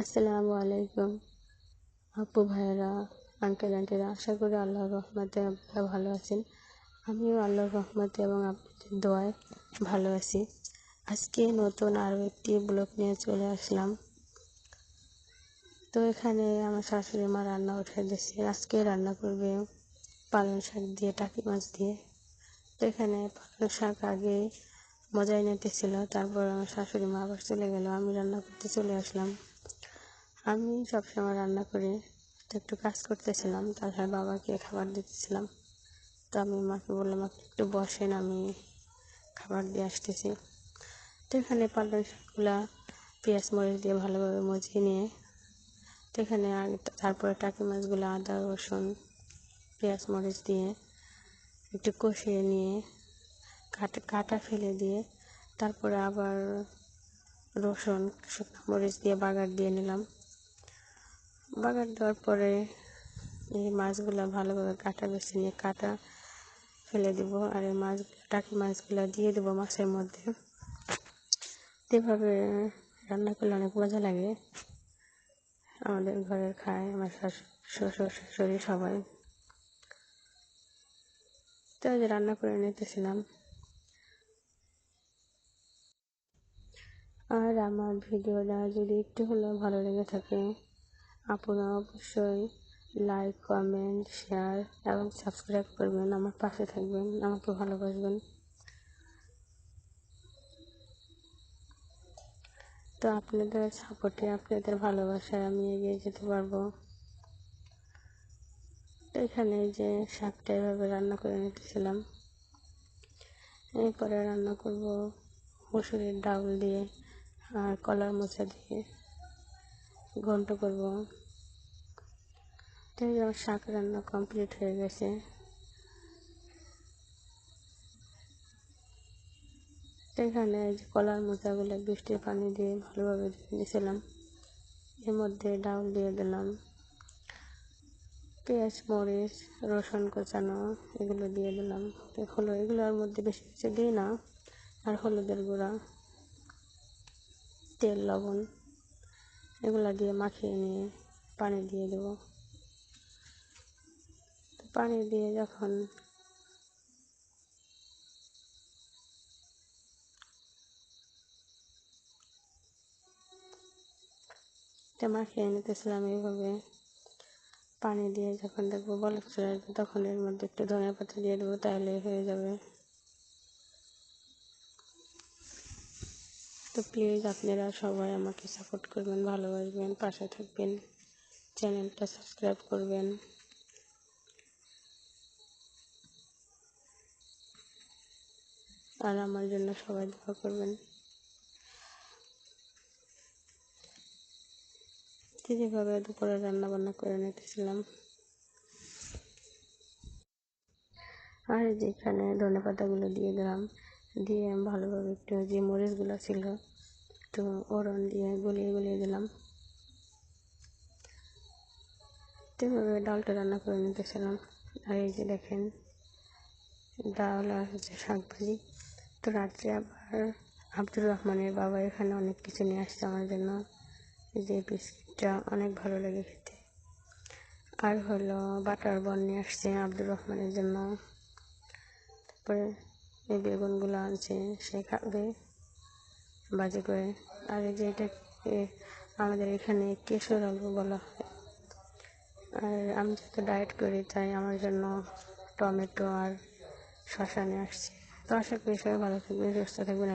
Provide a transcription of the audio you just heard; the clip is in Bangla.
আসসালামু আলাইকুম। আপু ভাইয়েরা আঙ্কেল আন্টিরা আশা করি আল্লাহর রহমতে আপনারা ভালো আছেন। আমিও আল্লাহর রহমতে এবং আপনাদের দোয়ায় ভালো আছি। আজকে নতুন আরও একটি ব্লগ নিয়ে চলে আসলাম। তো এখানে আমার শাশুড়ি মা রান্না উঠে দিয়েছে। আজকে রান্না করবে পালং শাক দিয়ে, টাকি মাছ দিয়ে। তো এখানে পালং শাক আগে মজাই নিতেছিল তারপর আমার শাশুড়ি মা আবার চলে গেল, আমি রান্না করতে চলে আসলাম। আমি সবসময় রান্না করি তো একটু কাজ করতেছিলাম তাছাড়া বাবাকে খাবার দিতেছিলাম। তো আমি মাকে বললাম, আপনি একটু বসেন, আমি খাবার দিয়ে আসতেছি। তো এখানে পালং শাকগুলা পেঁয়াজ মরিচ দিয়ে ভালোভাবে মজিয়ে নিয়ে, তো এখানে তারপরে টাকি মাছগুলো আদা, রসুন, পেঁয়াজ মরিচ দিয়ে একটু কষিয়ে নিয়ে কাটা কাটা ফেলে দিয়ে তারপরে আবার রসুন, শুকনো মরিচ দিয়ে বাগার দিয়ে নিলাম। বাগার দেওয়ার পরে এই মাছগুলো ভালোভাবে কাটা, বেছে নিয়ে কাটা, ফেলে দিব। আর এই মাছ, টাকি মাছগুলো দিয়ে দেবো মাছের মধ্যে। এভাবে রান্না করলে অনেক মজা লাগে। আমাদের ঘরের খায় আমার শ্বশুর, শাশুড়ি সবাই। তো আজ রান্না করে নিতেছিলাম। আর আমার ভিডিওটা যদি একটু হলেও ভালো লেগে থাকে আপনারা অবশ্যই লাইক কমেন্ট শেয়ার এবং সাবস্ক্রাইব করবেন, আমার পাশে থাকবেন, আমাকে ভালোবাসবেন। তো আপনাদের সাপোর্টে আপনাদের ভালোবাসায় আমি এগিয়ে যেতে পারব। এখানে যে শাকটা এভাবে রান্না করে নিতেছিলাম। এরপরে রান্না করব মুসুরির ডাল দিয়ে আর কলার মোচা দিয়ে। ঘন্ট করব। আমার শাক রান্না কমপ্লিট হয়ে গেছে। এখানে যে কলার মোচাগুলো বৃষ্টির পানি দিয়ে ভালোভাবে ধুয়ে নিয়েছিলাম। এর মধ্যে ডাউল দিয়ে দিলাম। পেঁয়াজ, মরিচ, রসুন কোচানো, এগুলো দিয়ে দিলাম। হলো এগুলোর মধ্যে বেশি কিছু দিই না। আর হলুদের গুঁড়া, তেল, লবণ। এগুলো দিয়ে মাখিয়ে নিয়ে পানি দিয়ে দেব। পানি দিয়ে যখন মাখিয়ে নিতেছিলাম এইভাবে, পানি দিয়ে যখন দেখব আসবে তখন এর মধ্যে একটু ধনে পাতা দিয়ে দেবো তাহলে হয়ে যাবে। তো প্লিজ আপনারা সবাই আমাকে সাপোর্ট করবেন, ভালোবাসবেন, পাশে থাকবেন চ্যানেলটা সাবস্ক্রাইব করবেন। আর আমার জন্য সবাই দোয়া করবেন। যেভাবে দুপুরে রান্না বান্না করে নিতেছিলাম। আর যেখানে ধনে পাতাগুলো দিয়ে দিলাম দিয়ে ভালোভাবে একটু যে মরিচগুলো ছিল একটু ওরন দিয়ে গলিয়ে গলিয়ে দিলাম। এভাবে ডালটা রান্না করে নিতেছিলাম। আর এই যে দেখেন, ডাল আর হচ্ছে শাকভাজি। তো রাত্রে আবার আব্দুর রহমানের বাবা এখানে অনেক কিছু নিয়ে আসছে আমার জন্য। যে বিস্কিটটা অনেক ভালো লাগে খেতে। আর হলো বাটার বন নিয়ে আসছে আব্দুর রহমানের জন্য। তারপরে এই বেগুনগুলো আনছে, সে খাবে। বাজে করে। আর এই যে এটাকে আমাদের এখানে কেশর আলু বলা হয়। আর আমি যেহেতু ডায়েট করি, তাই আমার জন্য টমেটো আর শশা নিয়ে আসছি। তো আশা করি সবাই ভালো থাকবেন, সুস্থ থাকবেন